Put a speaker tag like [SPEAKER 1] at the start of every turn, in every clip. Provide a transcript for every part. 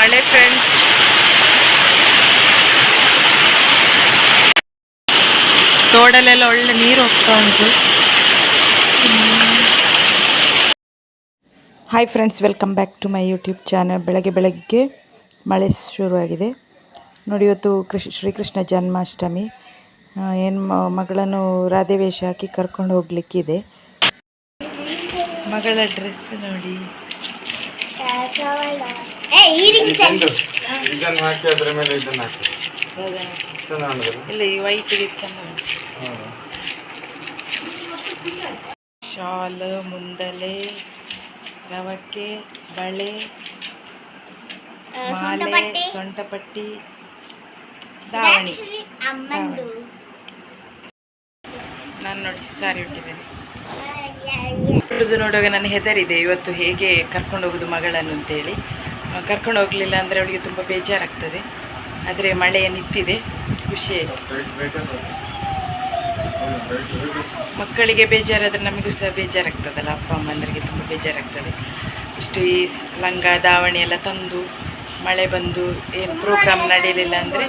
[SPEAKER 1] ಮಳೆ ಫ್ರೆಂಡ್ಸ್ ತೋಡಲ್ಲೆಲ್ಲ ಒಳ್ಳೆ ನೀರು ಹೋಗ್ತಾ ಉಂಟು. Hi friends welcome back to my YouTube channel ಬೆಳಗ್ಗೆ ಬೆಳಗ್ಗೆ ಮಳೆ ಶುರುವಾಗಿದೆ. ನೋಡಿ ಇವತ್ತು ಕೃಷ್ ಶ್ರೀಕೃಷ್ಣ ಜನ್ಮಾಷ್ಟಮಿ. ಏನು ಮಗಳನ್ನು ರಾಧೆ ವೇಷ ಹಾಕಿ ಕರ್ಕೊಂಡು ಹೋಗ್ಲಿಕ್ಕಿದೆ. ಮಗಳ ಡ್ರೆಸ್ ನೋಡಿ.
[SPEAKER 2] ಇದನ್ನು ಹಾಕಿ ಅದ್ರ ಮೇಲೆ ಇದನ್ನ ಹಾಕಿ ಚೆಂದ ಕಾಣುದಿಲ್ಲ?
[SPEAKER 1] ಇಲ್ಲ ಈ ವೈಟ್ ಚೆನ್ನಾಗಿ
[SPEAKER 2] ಹೌದಾ?
[SPEAKER 1] ಶಾಲ್ ಮುಂದಲೆ ರವಕ್ಕೆ ಬಳೆ ಮಾಲೆ
[SPEAKER 3] ಸೊಂಟಪಟ್ಟಿ
[SPEAKER 1] ಸೊಂಟಪಟ್ಟಿ ದಾವಣಿ
[SPEAKER 3] Actually ಅಮ್ಮಂದು
[SPEAKER 1] ನಾನು ನೋಡಿ ಸಾರಿ ಉಟ್ಟಿದ್ದೇನೆ. ಹುಡುದು ನೋಡುವಾಗ ನಾನು ಹೆದರಿದೆ ಇವತ್ತು ಹೇಗೆ ಕರ್ಕೊಂಡು ಹೋಗೋದು ಮಗಳನ್ನು ಅಂತೇಳಿ. ಕರ್ಕೊಂಡು ಹೋಗಲಿಲ್ಲ ಅಂದರೆ ಅವಳಿಗೆ ತುಂಬ ಬೇಜಾರಾಗ್ತದೆ. ಆದರೆ ಮಳೆಯ ನಿಂತಿದೆ ಖುಷಿ ಆಯಿತು. ಮಕ್ಕಳಿಗೆ ಬೇಜಾರಾದರೆ ನಮಗೂ ಸಹ ಬೇಜಾರಾಗ್ತದಲ್ಲ ಅಪ್ಪ ಅಮ್ಮಂದರಿಗೆ ತುಂಬ ಬೇಜಾರಾಗ್ತದೆ. ಇಷ್ಟು ಈ ಲಂಗ ದಾವಣಿ ಎಲ್ಲ ತಂದು ಮಳೆ ಬಂದು ಏನು ಪ್ರೋಗ್ರಾಮ್ ನಡೀಲಿಲ್ಲ ಅಂದರೆ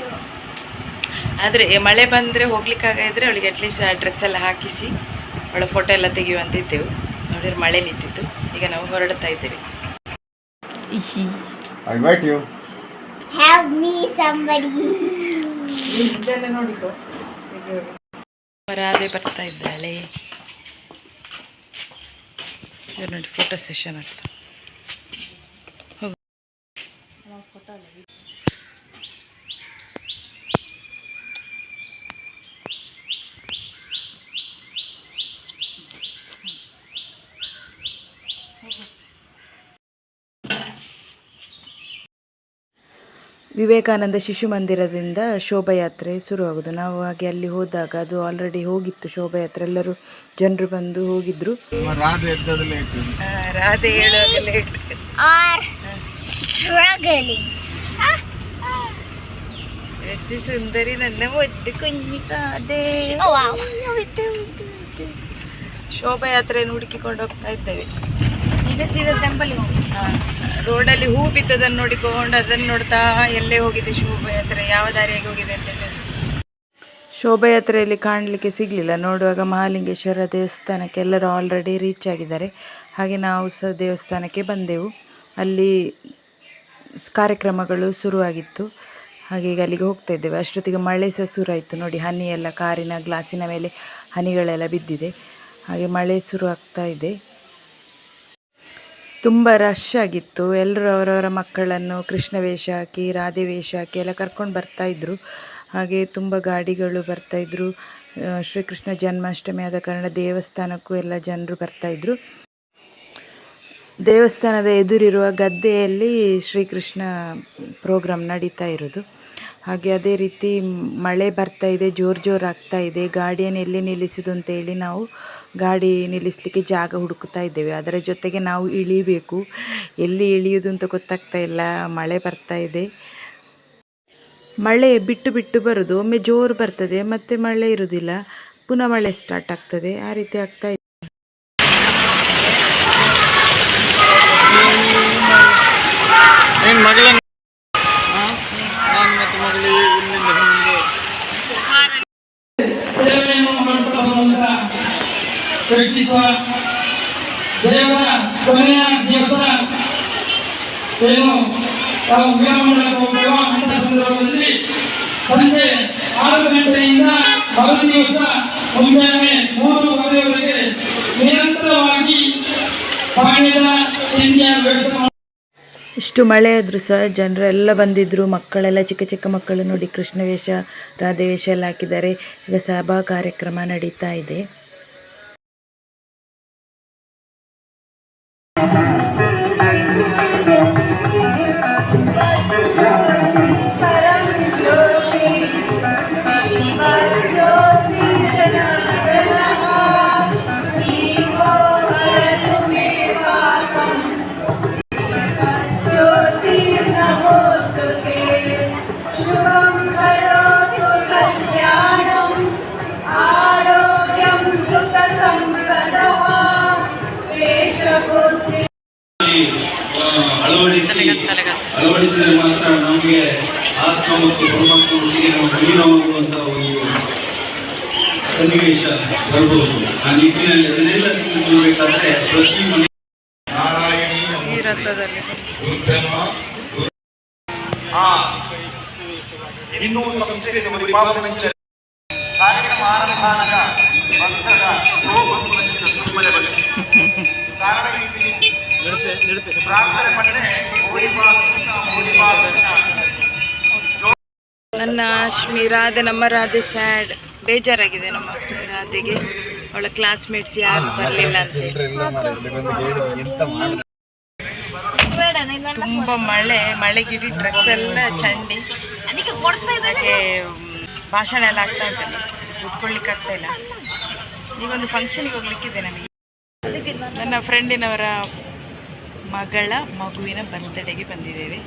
[SPEAKER 1] ಆದರೆ ಮಳೆ ಬಂದರೆ ಹೋಗ್ಲಿಕ್ಕಾಗಿದ್ರೆ ಅವಳಿಗೆ ಅಟ್ಲೀಸ್ಟ್ ಆ ಡ್ರೆಸ್ ಎಲ್ಲ ಹಾಕಿಸಿ ಅವಳ ಫೋಟೋ ಎಲ್ಲ ತೆಗೆಯುವಂತ ಇದ್ದೆವು ನೋಡಿದ್ರೆ ಮಳೆ ನಿಂತಿತ್ತು. ಈಗ ನಾವು ಹೊರಡ್ತಾ ಇದ್ದೇವೆ. ರಾಧೆ ಬರ್ತಾ ಇದ್ದಾಳೆ. ಇದು ನೋಡಿ ಫೋಟೋ ಸೆಷನ್ ಆಗ್ತಾ. ವಿವೇಕಾನಂದ ಶಿಶು ಮಂದಿರದಿಂದ ಶೋಭಾಯಾತ್ರೆ ಶುರುವಾಗೋದು ನಾವು ಹಾಗೆ ಅಲ್ಲಿ ಹೋದಾಗ ಅದು ಆಲ್ರೆಡಿ ಹೋಗಿತ್ತು ಶೋಭಾಯಾತ್ರೆ. ಎಲ್ಲರೂ ಜನರು ಬಂದು ಹೋಗಿದ್ರು.
[SPEAKER 2] ರಾಧೆ
[SPEAKER 1] ಎಷ್ಟು ಸುಂದರಿ ನನ್ನ ಒದ್ದು ಕುഞ്ഞി ರಾಧೆ
[SPEAKER 3] ಓ ವಾವ್
[SPEAKER 1] ಶೋಭಾಯಾತ್ರೆಯನ್ನು ಹುಡುಕಿಕೊಂಡು ಹೋಗ್ತಾ ಇದ್ದೇವೆ.
[SPEAKER 3] ಈಗ ಸೀದಾ ಟೆಂಪಲ್ಗೆ
[SPEAKER 1] ಹಾ. ರೋಡಲ್ಲಿ ಹೂ ಬಿದ್ದದನ್ನು ನೋಡಿಕೊಂಡು ಅದನ್ನು ನೋಡ್ತಾ ಎಲ್ಲೇ ಹೋಗಿದೆ ಶೋಭಾಯಾತ್ರೆ, ಯಾವ ದಾರಿಯಾಗಿ ಹೋಗಿದೆ ಅಂತ ಹೇಳಿ. ಶೋಭಾಯಾತ್ರೆಯಲ್ಲಿ ಕಾಣಲಿಕ್ಕೆ ಸಿಗಲಿಲ್ಲ. ನೋಡುವಾಗ ಮಹಾಲಿಂಗೇಶ್ವರ ದೇವಸ್ಥಾನಕ್ಕೆ ಎಲ್ಲರೂ ಆಲ್ರೆಡಿ ರೀಚ್ ಆಗಿದ್ದಾರೆ. ಹಾಗೆ ನಾವು ಸಹ ದೇವಸ್ಥಾನಕ್ಕೆ ಬಂದೆವು. ಅಲ್ಲಿ ಕಾರ್ಯಕ್ರಮಗಳು ಶುರುವಾಗಿತ್ತು. ಹಾಗೆ ಈಗ ಅಲ್ಲಿಗೆ ಹೋಗ್ತಾ ಇದ್ದೇವೆ. ಅಷ್ಟೊತ್ತಿಗೆ ಮಳೆ ಸಹ ಶುರುವಾಯಿತು. ನೋಡಿ, ಹನಿ ಎಲ್ಲ ಕಾರಿನ, ಗ್ಲಾಸಿನ ಮೇಲೆ ಹನಿಗಳೆಲ್ಲ ಬಿದ್ದಿದೆ. ಹಾಗೆ ಮಳೆ ಶುರು ಆಗ್ತಾ ಇದೆ. ತುಂಬ ರಶ್ ಆಗಿತ್ತು. ಎಲ್ಲರೂ ಅವರವರ ಮಕ್ಕಳನ್ನು ಕೃಷ್ಣ ವೇಷ ಹಾಕಿ ರಾಧೆ ವೇಷ ಹಾಕಿ ಎಲ್ಲ ಕರ್ಕೊಂಡು ಬರ್ತಾ ಇದ್ರು. ಹಾಗೆ ತುಂಬ ಗಾಡಿಗಳು ಬರ್ತಾ ಇದ್ರು. ಆ, ಶ್ರೀಕೃಷ್ಣ ಜನ್ಮಾಷ್ಟಮಿ ಆದ ಕಾರಣ ದೇವಸ್ಥಾನಕ್ಕೂ ಎಲ್ಲ ಜನರು ಬರ್ತಾ ಇದ್ರು. ದೇವಸ್ಥಾನದ ಎದುರಿರುವ ಗದ್ದೆಯಲ್ಲಿ ಶ್ರೀಕೃಷ್ಣ ಪ್ರೋಗ್ರಾಮ್ ನಡೀತಾ ಇರೋದು. ಹಾಗೆ ಅದೇ ರೀತಿ ಮಳೆ ಬರ್ತಾ ಇದೆ, ಜೋರು ಜೋರು ಆಗ್ತಾ ಇದೆ. ಗಾಡಿಯನ್ನು ಎಲ್ಲಿ ನಿಲ್ಲಿಸೋದು ಅಂತೇಳಿ ನಾವು ಗಾಡಿ ನಿಲ್ಲಿಸಲಿಕ್ಕೆ ಜಾಗ ಹುಡುಕ್ತಾ ಇದ್ದೇವೆ. ಅದರ ಜೊತೆಗೆ ನಾವು ಇಳಿಬೇಕು. ಎಲ್ಲಿ ಇಳಿಯೋದು ಅಂತ ಗೊತ್ತಾಗ್ತಾ ಇಲ್ಲ. ಮಳೆ ಬರ್ತಾ ಇದೆ. ಮಳೆ ಬಿಟ್ಟು ಬಿಟ್ಟು ಬರೋದು. ಒಮ್ಮೆ ಜೋರು ಬರ್ತದೆ, ಮತ್ತೆ ಮಳೆ ಇರುವುದಿಲ್ಲ ಪುನಃ ಮಳೆ ಸ್ಟಾರ್ಟ್ ಆಗ್ತದೆ. ಆ ರೀತಿ ಆಗ್ತಾ
[SPEAKER 2] ಮಗಳನ್ನ ನಾನು ಮತ್ತು ಮಗಳಿಗೆ ಇಲ್ಲಿಂದ ಬಂದು
[SPEAKER 4] ಸೇವೆಯನ್ನು ಮಾಡ್ತಾ ವ್ಯಕ್ತಿತ್ವ ದೇವರ ಕೊನೆಯ ದಿವಸ ಏನು ತಾವು ವಿರಾಮಕ್ಕೆ ಹೋಗುವ ಅಂತ ಸಂದರ್ಭದಲ್ಲಿ ಸಂಜೆ ಆರು ಗಂಟೆಯಿಂದ ಮರು ದಿವಸ ಮುಂಜಾನೆ ಮೂರುವರೆವರೆಗೆ ನಿರಂತರವಾಗಿ
[SPEAKER 1] ಇಷ್ಟು ಮಳೆ ಆದರೂ ಸಹ ಜನರೆಲ್ಲ ಬಂದಿದ್ದರು ಮಕ್ಕಳೆಲ್ಲ, ಚಿಕ್ಕ ಚಿಕ್ಕ ಮಕ್ಕಳು ನೋಡಿ ಕೃಷ್ಣ ವೇಷ, ರಾಧೆ ವೇಷ ಎಲ್ಲ ಹಾಕಿದ್ದಾರೆ. ಈಗ ಸಭಾ ಕಾರ್ಯಕ್ರಮ ನಡೀತಾ ಇದೆ.
[SPEAKER 4] ಅಳವಡಿಸಿದರೆ ಮಾತ್ರ ನಮಗೆ ಆತ್ಮ ಮತ್ತು ಪರಮಾತ್ಮ ನಾವು ಒಂದು ಸನ್ನಿವೇಶ ಬರ್ಬೋದು ಆ ನಿಟ್ಟಿನಲ್ಲಿ ಅದನ್ನೆಲ್ಲ ತಿಳ್ಕೊಳ್ಬೇಕಾದ್ರೆ ಪ್ರತಿ ಮನೆ
[SPEAKER 2] ನಾರಾಯಣೀಯ
[SPEAKER 1] ಈ ಒಂದು
[SPEAKER 2] ರುದ್ರನ ಆ ಇನ್ನೂ ಸಂಸ್ಕೃತಿ ಪರಿಪಾಲನೆ ಕಾರ್ಯಕ್ರಮ ಆರಂಭಾನದ. ಕಾರಣ ಪ್ರಾರ್ಥನೆ ಪಟ್ಟಣೆ.
[SPEAKER 1] ನನ್ನ ಶ್ಮೀರಾಧೆ ರಾಧೆ ನಮ್ಮ ರಾಧೆ ಸ್ಯಾಡ್ ಬೇಜಾರಾಗಿದೆ ನಮ್ಮ ರಾಧೆಗೆ ಅವಳ ಕ್ಲಾಸ್ಮೇಟ್ಸ್ ಯಾರು ಬರಲಿಲ್ಲ ಅಂತ ತುಂಬ ಮಳೆ ಮಳೆಗಿಡಿ ಡ್ರೆಸ್ ಎಲ್ಲ ಚಂಡಿ
[SPEAKER 3] ಅದಕ್ಕೆ
[SPEAKER 1] ಭಾಷಣ ಎಲ್ಲ ಆಗ್ತಾ ಉಂಟು. ಉಟ್ಕೊಳ್ಳಿಕ್ಕೆ ಆಗ್ತಾ ಇಲ್ಲ. ಈಗೊಂದು ಫಂಕ್ಷನಿಗೆ ಹೋಗ್ಲಿಕ್ಕಿದೆ ನಮಗೆ ನನ್ನ ಫ್ರೆಂಡಿನವರ ಮಗಳ ಮಗುವಿನ ಬರ್ತ್ಡೇಗೆ ಬಂದಿದ್ದೇವೆ.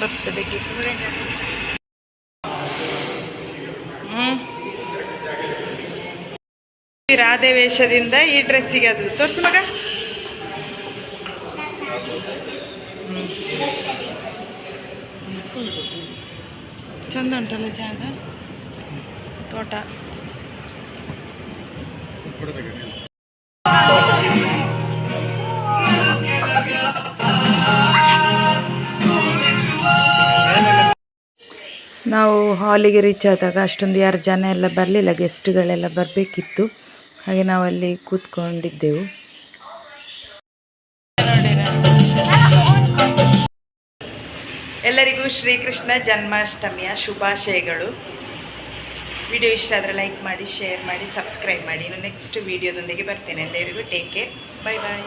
[SPEAKER 1] ಬರ್ತ್ಡೇ ಗಿಫ್ಟ್ ರಾಧೆ ವೇಷದಿಂದ ಈ ಡ್ರೆಸ್ಸಿಗೆ ಅದು. ತೋರಿಸು ಮಗ. ಹ್ಮ್. ಚಂದ ಉಂಟಲ್ಲ ಜಾಗ? ತೋಟ. ನಾವು ಹಾಲಿಗೆ ರೀಚ್ ಆದಾಗ ಅಷ್ಟೊಂದು ಯಾರು ಜನ ಎಲ್ಲ ಬರಲಿಲ್ಲ ಗೆಸ್ಟ್ಗಳೆಲ್ಲ ಬರಬೇಕಿತ್ತು. ಹಾಗೆ ನಾವು ಅಲ್ಲಿ ಕೂತ್ಕೊಂಡಿದ್ದೆವು. ಎಲ್ಲರಿಗೂ ಶ್ರೀಕೃಷ್ಣ ಜನ್ಮಾಷ್ಟಮಿಯ ಶುಭಾಶಯಗಳು. ವಿಡಿಯೋ ಇಷ್ಟ ಆದರೆ ಲೈಕ್ ಮಾಡಿ, ಶೇರ್ ಮಾಡಿ, ಸಬ್ಸ್ಕ್ರೈಬ್ ಮಾಡಿ. ಇನ್ನು ನೆಕ್ಸ್ಟ್ ವೀಡಿಯೋದೊಂದಿಗೆ ಬರ್ತೇನೆ. ಎಲ್ಲರಿಗೂ ಟೇಕ್ ಕೇರ್ ಬೈ ಬಾಯ್